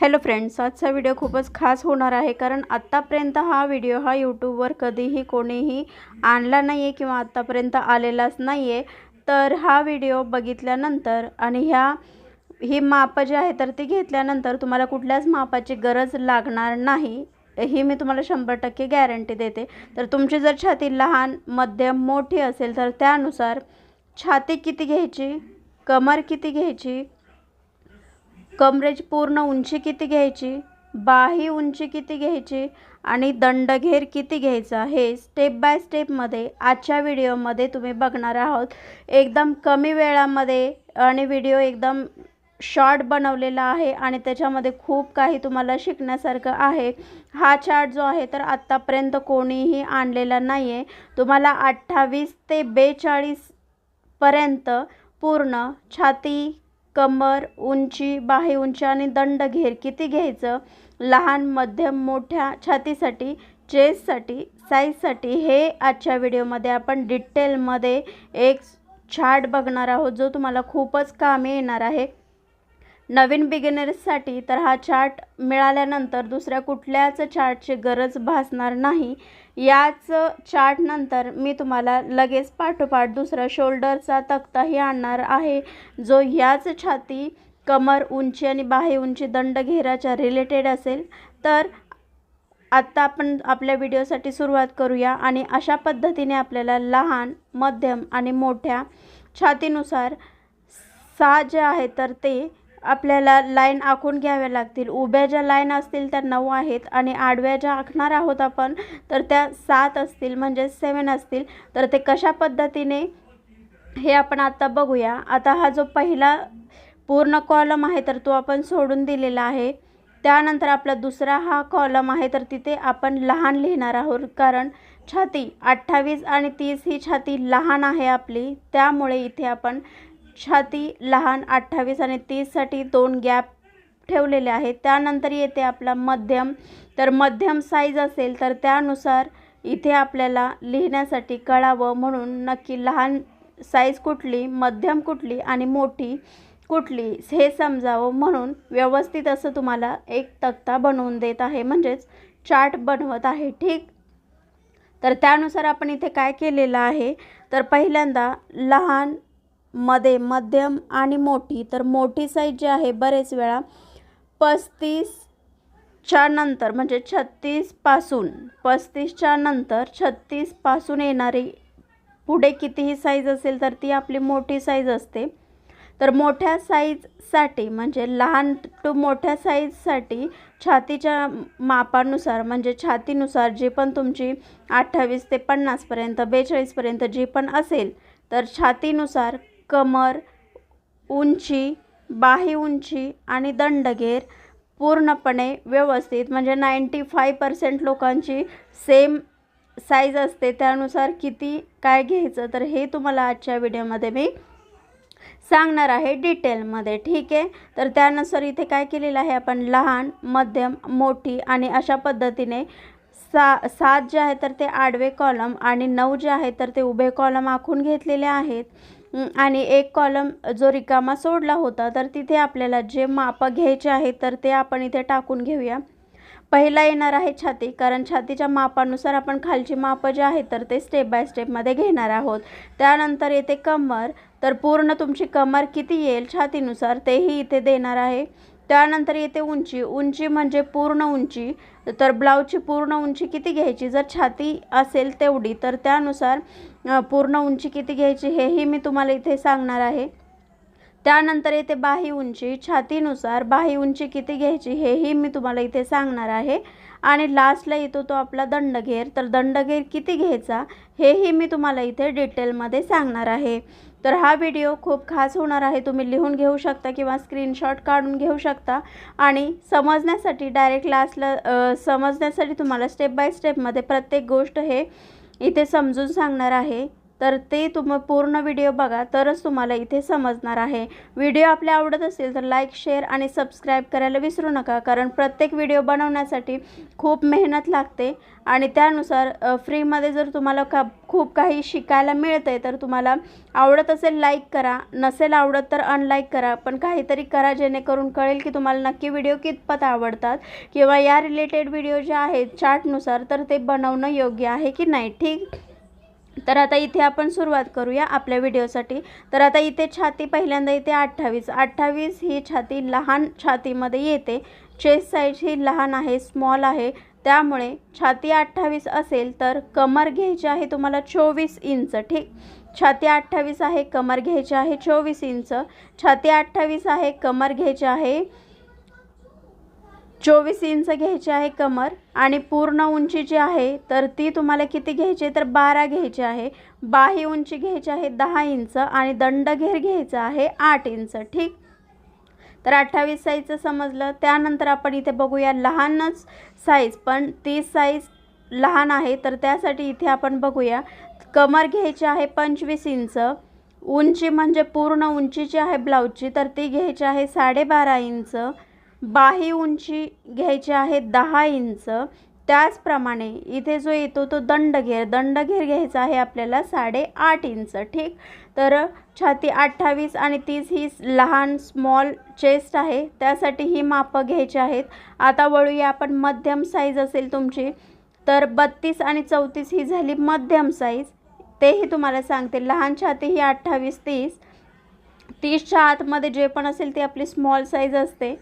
Hello friends आजचा video खूपच खास होणार आहे कारण आत्तापर्यंत हा व्हिडिओ हा यूट्यूबवर कधीही कोणीही आणला नाही आहे किंवा आत्तापर्यंत आलेलाच नाही आहे तर हा व्हिडिओ बघितल्यानंतर आणि ह्या ही मापं जी आहे तर ती घेतल्यानंतर तुम्हाला कुठल्याच मापाची गरज लागणार नाही. ही मी तुम्हाला शंभर टक्के गॅरंटी देते. तर तुमची जर छाती लहान मध्यम मोठी असेल तर त्यानुसार छाती किती घ्यायची कमर किती घ्यायची कमरेची पूर्ण उंची किती घ्यायची? बाही उंची किती घ्यायची? आणि दंडघेर किती घ्यायचा? हे स्टेप बाय स्टेपमध्ये आजच्या व्हिडिओमध्ये तुम्ही बघणार आहोत. एकदम कमी वेळामध्ये आणि व्हिडिओ एकदम शॉर्ट बनवलेला आहे आणि त्याच्यामध्ये खूप काही तुम्हाला शिकण्यासारखं आहे. हा चार्ट जो आहे तर आत्तापर्यंत कोणीही आणलेला नाही आहे तुम्हाला अठ्ठावीस ते बेचाळीसपर्यंत पूर्ण छाती कमर उंची बाही उंची आणि दंडघेर किती घ्यायचं? लहान मध्यम मोठ्या छातीसाठी चेससाठी साईजसाठी हे आजच्या व्हिडिओमध्ये आपण डिटेलमध्ये एक छाट बघणार आहोत जो तुम्हाला खूपच कामी येणार आहे. नवीन बिगिनर्ससाठी तर हा चार्ट मिळाल्यानंतर दुसऱ्या कुठल्याच चार्टची गरज भासणार नाही. याच चार्टनंतर मी तुम्हाला लगेच पाठोपाठ दुसरा शोल्डरचा तक्ताही आणणार आहे जो ह्याच छाती कमर उंची आणि बाहे उंची दंड घेराच्या रिलेटेड असेल. तर आत्ता आपण आपल्या व्हिडिओसाठी सुरुवात करूया आणि अशा पद्धतीने आपल्याला लहान मध्यम आणि मोठ्या छातीनुसार सहा जे आहे तर ते आपल्याला लाईन आखून घ्याव्या लागतील. उभ्या ज्या लाईन असतील त्या नऊ आहेत आणि आडव्या ज्या आखणार आहोत आपण तर त्या सात असतील म्हणजे सेवन असतील. तर ते कशा पद्धतीने हे आपण आता बघूया. आता हा जो पहिला पूर्ण कॉलम आहे तर तो आपण सोडून दिलेला आहे. त्यानंतर आपला दुसरा हा कॉलम आहे तर तिथे आपण लहान लिहिणार आहोत कारण छाती अठ्ठावीस आणि तीस ही छाती लहान आहे आपली. त्यामुळे इथे आपण छाती लहान अठ्ठावीस आणि तीससाठी दोन गॅप ठेवलेले आहेत. त्यानंतर येते आपला मध्यम. तर मध्यम साईज असेल तर त्यानुसार इथे आपल्याला लिहिण्यासाठी कळावं म्हणून नक्की लहान साईज कुठली मध्यम कुठली आणि मोठी कुठली हे समजावं म्हणून व्यवस्थित असं तुम्हाला एक तक्ता बनवून देत आहे. म्हणजेच चार्ट बनवत आहे. ठीक? तर त्यानुसार आपण इथे काय केलेलं आहे? तर पहिल्यांदा लहान मध्ये मध्यम आणि मोठी. तर मोठी साईज जी आहे बरेच वेळा पस्तीसच्या नंतर म्हणजे छत्तीसपासून पस्तीसच्या नंतर छत्तीसपासून येणारी पुढे कितीही साईज असेल तर ती आपली मोठी साईज असते. तर मोठ्या साईजसाठी म्हणजे लहान टू मोठ्या साईजसाठी छातीच्या मापानुसार म्हणजे छातीनुसार जी पण तुमची अठ्ठावीस ते पन्नासपर्यंत बेचाळीसपर्यंत जी पण असेल तर छातीनुसार कमर उंची बाही उंची आणि दंडघेर पूर्णपणे व्यवस्थित. म्हणजे नाईंटी फाय पर्सेंट लोकांची सेम साईज असते. त्यानुसार किती काय घ्यायचं तर हे तुम्हाला आजच्या व्हिडिओमध्ये मी सांगणार आहे डिटेलमध्ये. ठीक आहे? तर त्यानुसार इथे काय केलेलं आहे आपण? लहान मध्यम मोठी आणि अशा पद्धतीने सा सात जे आहे तर ते आडवे कॉलम आणि नऊ जे आहे तर ते उभे कॉलम आखून घेतलेले आहेत. आणि एक कॉलम जो रिकामा सोडला होता तर तिथे आपल्याला जे मापं घ्यायचे आहेत तर ते आपण इथे टाकून घेऊया. पहिला येणार आहे छाती कारण छातीच्या मापानुसार आपण खालची मापं जे आहेत तर ते स्टेप बाय स्टेपमध्ये घेणार आहोत. त्यानंतर येते कमर तर पूर्ण तुमची कमर किती येईल छातीनुसार तेही इथे देणार आहे. त्यानंतर येते उंची. उंची म्हणजे पूर्ण उंची. तर ब्लाऊजची पूर्ण उंची किती घ्यायची? जर छाती असेल तेवढी तर त्यानुसार पूर्ण उंची किती घ्यायची हेही मी तुम्हाला इथे सांगणार आहे. त्यानंतर येते बाही उंची. छातीनुसार बाही उंची किती घ्यायची हेही मी तुम्हाला इथे सांगणार आहे. आणि लास्टला येतो तो आपला दंडघेर. तर दंडघेर किती घ्यायचा हेही मी तुम्हाला इथे डिटेलमध्ये सांगणार आहे. तर हा व्हिडिओ खूप खास होणार आहे. तुम्ही लिहून घेऊ शकता किंवा स्क्रीनशॉट काढून घेऊ शकता. आणि समजण्यासाठी डायरेक्ट क्लासला समजण्यासाठी तुम्हाला स्टेप बाय स्टेपमध्ये प्रत्येक गोष्ट हे इथे समजून सांगणार आहे. तर ते तुम्ही पूर्ण व्हिडिओ बघा तरच तुम्हाला इथे समजणार आहे. व्हिडिओ आपल्या आवडत असेल तर लाईक शेअर आणि सबस्क्राईब करायला विसरू नका कारण प्रत्येक व्हिडिओ बनवण्यासाठी खूप मेहनत लागते. आणि त्यानुसार फ्रीमध्ये जर तुम्हाला का खूप काही शिकायला मिळतं आहे तर तुम्हाला आवडत असेल लाईक करा नसेल आवडत तर अनलाईक करा पण काहीतरी करा जेणेकरून कळेल की तुम्हाला नक्की व्हिडिओ कितपत आवडतात किंवा या रिलेटेड व्हिडिओ जे आहेत चार्टनुसार तर ते बनवणं योग्य आहे की नाही ठीक? तर आता इथे आपण सुरुवात करूया आपल्या व्हिडिओसाठी. तर आता इथे छाती पहिल्यांदा इथे अठ्ठावीस. अठ्ठावीस ही छाती लहान छातीमध्ये येते. चेस्ट साईज ही लहान आहे स्मॉल आहे. त्यामुळे छाती अठ्ठावीस असेल तर कमर घ्यायची आहे तुम्हाला चोवीस इंच ठीक? छाती अठ्ठावीस आहे कमर घ्यायची आहे चोवीस इंच. छाती अठ्ठावीस आहे कमर घ्यायची आहे चोवीस इंच घ्यायची आहे कमर आणि पूर्ण उंची जी आहे तर ती तुम्हाला किती घ्यायची आहे? तर बारा घ्यायची आहे. बाही उंची घ्यायची आहे दहा इंच आणि दंडघेर घ्यायचा आहे आठ इंच ठीक? तर अठ्ठावीस साईजचं समजलं. त्यानंतर आपण इथे बघूया लहानच साईज पण ती साईज लहान आहे तर त्यासाठी इथे आपण बघूया. कमर घ्यायची आहे पंचवीस इंच. उंची म्हणजे पूर्ण उंची जी आहे ब्लाऊजची तर ती घ्यायची आहे साडेबारा इंच. बाही उंची घ्यायची आहे दहा इंच. त्याचप्रमाणे इथे जो येतो तो दंडघेर. दंडघेर घ्यायचा आहे आपल्याला साडेआठ इंच ठीक? तर छाती अठ्ठावीस आणि तीस ही लहान स्मॉल चेस्ट आहे. त्यासाठी ही मापं घ्यायची आहेत. आता वळूया आपण मध्यम साईज असेल तुमची तर बत्तीस आणि चौतीस ही झाली मध्यम साईज तेही तुम्हाला सांगते लहान छाती ही अठ्ठावीस तीस. तीसच्या आतमध्ये जे पण असेल ती आपली स्मॉल साईज असते.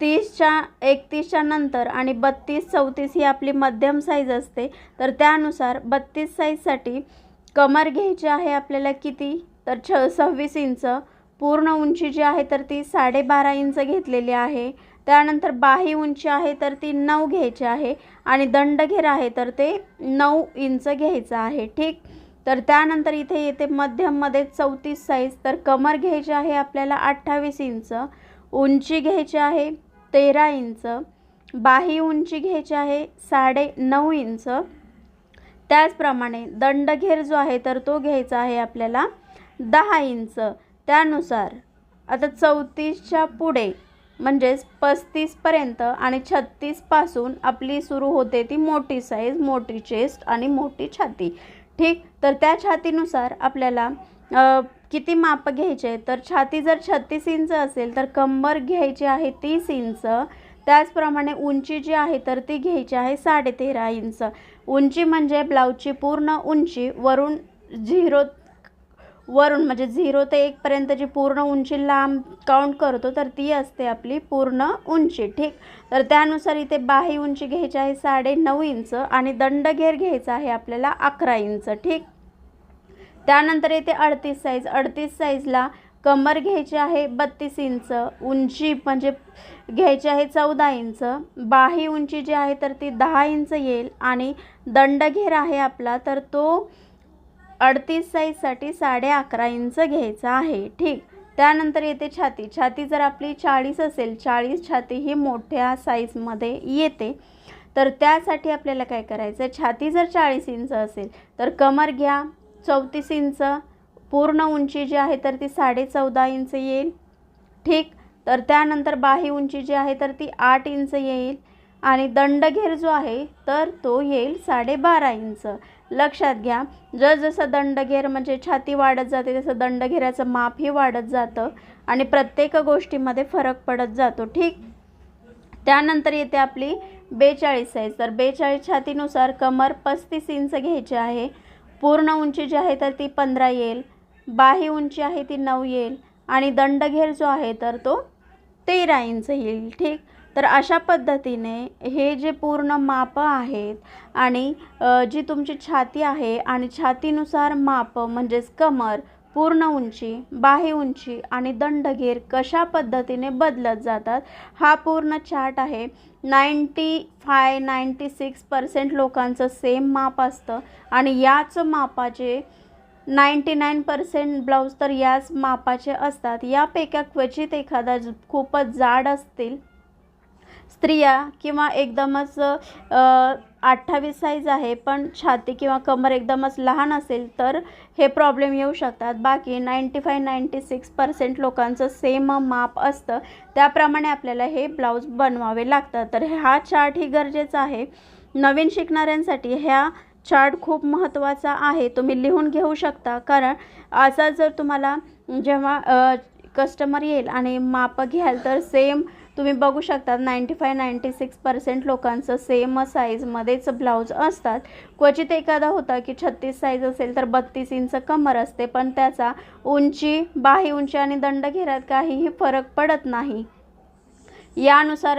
तीसच्या एकतीसच्या नंतर आणि बत्तीस चौतीस ही आपली मध्यम साईज असते. तर त्यानुसार बत्तीस साईजसाठी कमर घ्यायची आहे आपल्याला किती? तर छ सव्वीस इंच. पूर्ण उंची जी आहे तर ती साडेबारा इंच घेतलेली आहे. त्यानंतर बाही उंची आहे तर ती नऊ घ्यायची आहे. आणि दंडघेर आहे तर ते नऊ इंच घ्यायचं आहे. ठीक? तर त्यानंतर इथे येते मध्यममध्ये चौतीस साईज तर कमर घ्यायची आहे आपल्याला अठ्ठावीस इंच. उंची घ्यायची आहे तेरा इंच बाही उंची घ्यायची आहे साडे नऊ इंच. त्याचप्रमाणे दंडघेर जो आहे तर तो घ्यायचा आहे आपल्याला दहा इंच. त्यानुसार आता चौतीसच्या पुढे म्हणजेच पस्तीसपर्यंत आणि छत्तीसपासून आपली सुरू होते ती मोठी साईज मोठी चेस्ट आणि मोठी छाती. ठीक? तर त्या छातीनुसार आपल्याला किती माप घ्यायचे? तर छाती जर छत्तीस इंच असेल तर कंबर घ्यायची आहे तीस इंच. त्याचप्रमाणे उंची जी आहे तर ती घ्यायची आहे साडेतेरा इंच. उंची म्हणजे ब्लाऊजची पूर्ण उंची वरून झिरो वरून म्हणजे झिरो ते एकपर्यंत जी पूर्ण उंची लांब काउंट करतो तर ती असते आपली पूर्ण उंची ठीक? तर त्यानुसार इथे बाही उंची घ्यायची आहे साडे नऊ इंच आणि दंडघेर घ्यायचा आहे आपल्याला अकरा इंच ठीक? त्यानंतर येते अडतीस साईज अडतीस साईजला कमर घ्यायची आहे बत्तीस इंच उंची म्हणजे घ्यायची आहे चौदा इंच बाही उंची जी आहे तर ती दहा इंच येईल आणि दंडघेर आहे आपला तर तो अडतीस साईजसाठी साडे अकरा इंच घ्यायचा आहे. ठीक. त्यानंतर येते छाती. छाती जर आपली चाळीस असेल चाळीस छाती ही मोठ्या साईजमध्ये येते. तर त्यासाठी आपल्याला काय करायचं आहे छाती जर चाळीस इंच असेल तर कमर घ्या. चौतीस इंच पूर्ण उंची जी आहे तर ती साडे चौदा इंच येईल. ठीक तर त्यानंतर बाही उंची जी आहे तर ती आठ इंच येईल. आणि दंडघेर जो आहे तर तो येईल साडेबारा इंच. लक्षात घ्या जसजसं दंडघेर म्हणजे छाती वाढत जाते तसं दंडघेराचं मापही वाढत जातं आणि प्रत्येक गोष्टीमध्ये फरक पडत जातो. ठीक त्यानंतर येते आपली बेचाळीस साईज. तर बेचाळीस छातीनुसार कमर पस्तीस इंच घ्यायची आहे. पूर्ण उंची जी आहे तर ती पंधरा येईल. बाही उंची आहे ती नऊ येईल. आणि दंडघेर जो आहे तर तो तेरा इंच येईल. ठीक? तर अशा पद्धतीने हे जे पूर्ण मापं आहेत आणि जी तुमची छाती आहे आणि छातीनुसार मापं म्हणजेच कमर पूर्ण उंची बाह्य उंची आणि दंडघेर कशा पद्धतीने बदलत जातात हा पूर्ण चार्ट आहे. Ninety five ninety six percent लोकांचं सेम माप असतं आणि याच मापाचे नाईंटी नाईन पर्सेंट ब्लाऊज तर याच मापाचे असतात. यापैकी क्वचित एखादा ज- खूपच जाड असतील स्त्रिया किंवा एकदमच अठ्ठावीस साईज आहे पण छाती किंवा कमर एकदमच लहान असेल तर हे प्रॉब्लेम येऊ शकतात. बाकी ninety five ninety six percent लोकांचं सेम माप असतं. त्याप्रमाणे आपल्याला हे ब्लाऊज बनवावे लागतात. तर हा चार्ट ही गरजेचा आहे. नवीन शिकणाऱ्यांसाठी ह्या चार्ट खूप महत्त्वाचा आहे. तुम्ही लिहून घेऊ शकता. कारण असा जर तुम्हाला जेव्हा कस्टमर येईल आणि माप घ्याल तर सेम तुम्ही बघू शकता ninety five ninety six percent लोकांचं सेम साईजमध्येच ब्लाऊज असतात. क्वचित एखादा होता की छत्तीस साईज असेल तर बत्तीस इंच कमर असते पण त्याचा उंची बाही उंची आणि दंड घेऱ्यात काहीही फरक पडत नाही. यानुसार